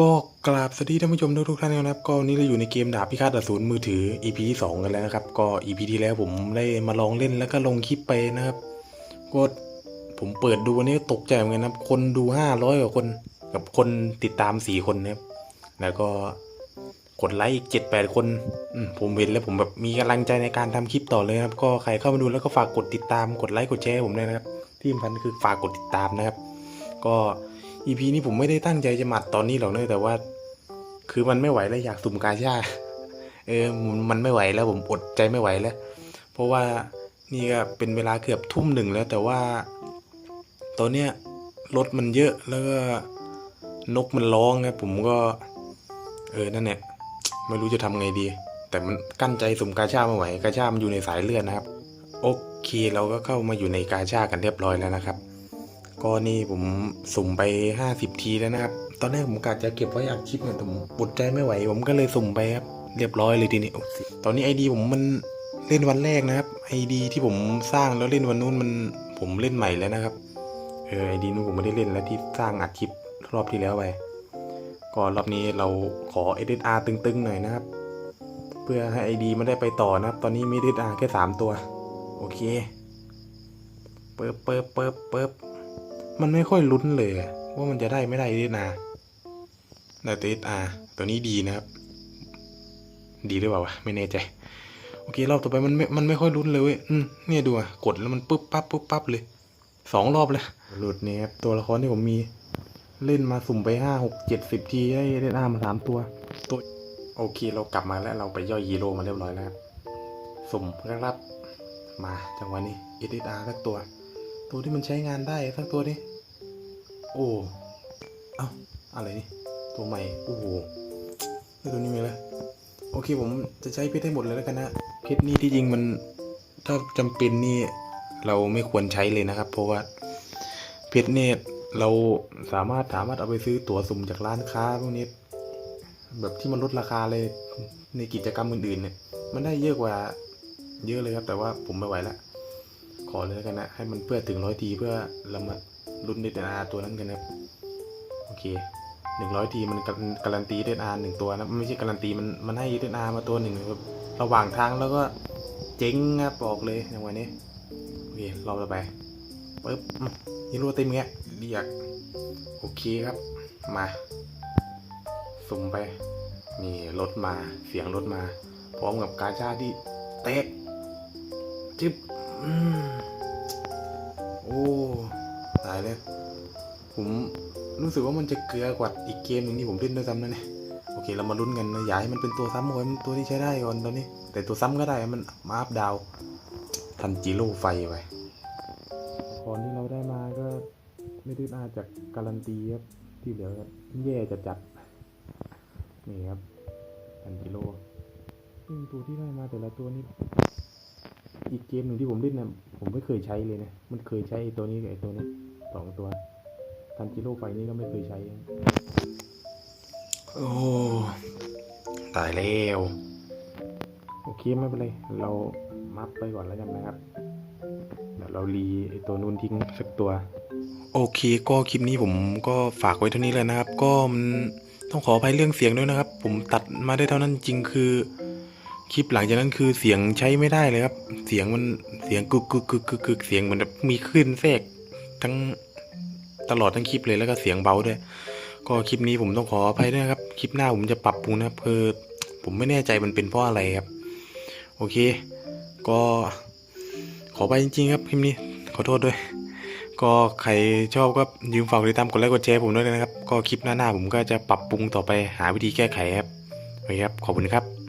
ก็กราบสวัสดีท่านผู้ชมทุกท่านนะครับ ก็นนี้เราอยู่ในเกมดาบพิฆาตอสูรมือถือ EP ที่สองกันแล้วนะครับ ก็ EP ที่แล้วผมได้มาลองเล่นแล้วก็ลงคลิปไปนะครับ ก็ผมเปิดดูวันนี้ตกใจเหมือนกันนะครับ คนดูห้าร้อยกว่าคน กับคนติดตามสี่คนนะครับ แล้วก็กดไลค์อีกเจ็ดแปดคนผมเห็นแล้วผมแบบมีกำลังใจในการทำคลิปต่อเลยครับ ก็ใครเข้ามาดูแล้วก็ฝากกดติดตาม กดไลค์กดแชร์ผมด้วยนะครับ ที่สำคัญคือฝากกดติดตามนะครับ ก็ EP นี้ผมไม่ได้ตั้งใจจะหมัดตอนนี้หรอกเนะแต่ว่า คือมันไม่ไหวแล้วอยากสุ่มกาชาเออมันไม่ไหวแล้วผมอดใจไม่ไหวแล้ว เพราะว่านี่ก็เป็นเวลาเกือบทุ่มหนึ่งแล้วแต่ว่า ตอนเนี้ยรถมันเยอะแล้วก็นกมันร้องครับผมก็ เออนั่นเนี่ยไม่รู้จะทำไงดี แต่มันกั้นใจสุ่มกาชาไม่ไหวกาชามันอยู่ในสายเลือดนะครับ โอเคเราก็เข้ามาอยู่ในกาชากันเรียบร้อยแล้วนะครับ ก็นี่ผมสุ่มไป 50 ทีแล้วนะครับ ตอนแรกผมกะจะเก็บไว้อัดคลิปเนี่ยแต่ผมปวดใจไม่ไหว ผมก็เลยสุ่มไปครับ เรียบร้อยเลยทีนี้ตอนนี้ไอดีผมมันเล่นวันแรกนะครับไอดีที่ผมสร้างแล้วเล่นวันนู้นมันผมเล่นใหม่แล้วนะครับ เออไอดีนู้นผมไม่ได้เล่นแล้วที่สร้างอัดคลิปรอบที่แล้วไปก็รอบนี้เราขอ SSR ตึงๆหน่อยนะครับ เพื่อให้ไอดีมันได้ไปต่อนะครับ ตอนนี้มี SSR แค่สามตัว โอเค เปิบเปิบเปิบเปิบ มันไม่ค่อยลุ้นเลย ว่ามันจะได้ไม่ได้ดีนาแต่ตัวอาตัวนี้ดีนะครับ ดีหรือเปล่าวะไม่แน่ใจโอเครอบต่อไปมันไม่มันไม่ค่อยลุ้นเลยเว้ยอืมเนี่ยดูอะกดแล้วมันปุ๊บปั๊บปุ๊บปั๊บเลยสองรอบเลยหลุดเนี่ยครับตัวละครที่ผมมีเล่นมาสุ่มไปห้าหกเจ็ดสิบทีได้ได้อามาสามตัวตัว โอเคเรากลับมาแล้วเราไปย่อยยีโร่มาเรียบร้อยแล้วครับสุ่มครับมาจังหวะนี้เอเดอาสักตัว ตัวที่มันใช้งานได้สักตัวดิ โอ้เอ้าอะไรนี่ ตัวใหม่ โอ้โหแล้วตัวนี้มีแล้วโอเคผมจะใช้เพชรให้หมดเลยแล้วกันนะเพชรนี่ที่จริงมันถ้าจำเป็นนี่เราไม่ควรใช้เลยนะครับ เพราะว่าเพชรเนี่ยเราสามารถสามารถเอาไปซื้อตั๋วสุ่มจากร้านค้าพวกนี้แบบที่มันลดราคาเลยในกิจกรรมอื่นๆเนี่ย มันได้เยอะกว่าเยอะเลยครับ แต่ว่าผมไม่ไหวละขอเลยแล้วกันนะ ให้มันเพื่อถึงร้อยทีเพื่อเรามา ลุ้นเดนอาตัวนั้นกันนะครับโอเคหนึ่งร้อยทีมันการการันตีเดนอาหนึ่งตัวนะไม่ใช่การันตีมันมันให้เดนอามาตัวหนึ่งครับระหว่างทางแล้วก็เจ๊งครับบอกเลยในวันนี้โอเครอบต่อไปปึ๊บอืมนี่รัวเต็มเงี้ยเรียกโอเคครับมาสุ่มไปนี่รถมาเสียงรถมา พร้อมกับกาชาที่เตะจึ๊บโอ้ ตายเลยผมรู้สึกว่ามันจะเกลือกว่าอีกเกมหนึ่งที่ผมเล่นด้วยซ้ำนะเนี่ยโอเคเรามาลุ้นกันนะอย่าให้มันเป็นตัวซ้ำก่อนตัวที่ใช้ได้ก่อนตอนนี้ แต่ตัวซ้ำก็ได้มันมาอัพดาวทันจิโร่ไฟไปคอนที่เราได้มาก็ไม่ได้มาจากการันตีครับที่เหลือก็แย่จะจัดนี่ครับทันจิโร่ซึ่งตัวที่ได้มาแต่ละตัวนี้ อีกเกมหนึ่งที่ผมเล่นนะผมไม่เคยใช้เลยนะ มันเคยใช้ไอ้ตัวนี้กับไอ้ตัวนี้สองตัวทันจิโร่ไฟนี่ก็ไม่เคยใช้ โอ้ ตายแล้ว โอเคไม่เป็นไร เรามัฟไปก่อนแล้วกันนะครับเดี๋ยวเรารีไอ้ตัวนู้นทิ้งสักตัว โอเคก็คลิปนี้ผมก็ฝากไว้เท่านี้เลยนะครับ ก็มันต้องขออภัยเรื่องเสียงด้วยนะครับ ผมตัดมาได้เท่านั้นจริงคือ คลิปหลังจากนั้นคือเสียงใช้ไม่ได้เลยครับ เสียงมันเสียงกึกกึกกึกกึกกึกเสียงเหมือนแบบมีคลื่นแทรกทั้งตลอดทั้งคลิปเลยแล้วก็เสียงเบาด้วย ก็คลิปนี้ผมต้องขออภัยด้วยนะครับคลิปหน้าผมจะปรับปรุงนะครับคือผมไม่แน่ใจมันเป็นเพราะอะไรครับ โอเค ก็ขอไปจริง ๆ ครับคลิปนี้ขอโทษด้วย ก็ใครชอบก็ยืมฝากติดตามกดไลค์กดแชร์ผมด้วยนะครับ ก็คลิปหน้าๆผมก็จะปรับปรุงต่อไปหาวิธีแก้ไขครับโอเคครับขอบคุณครับ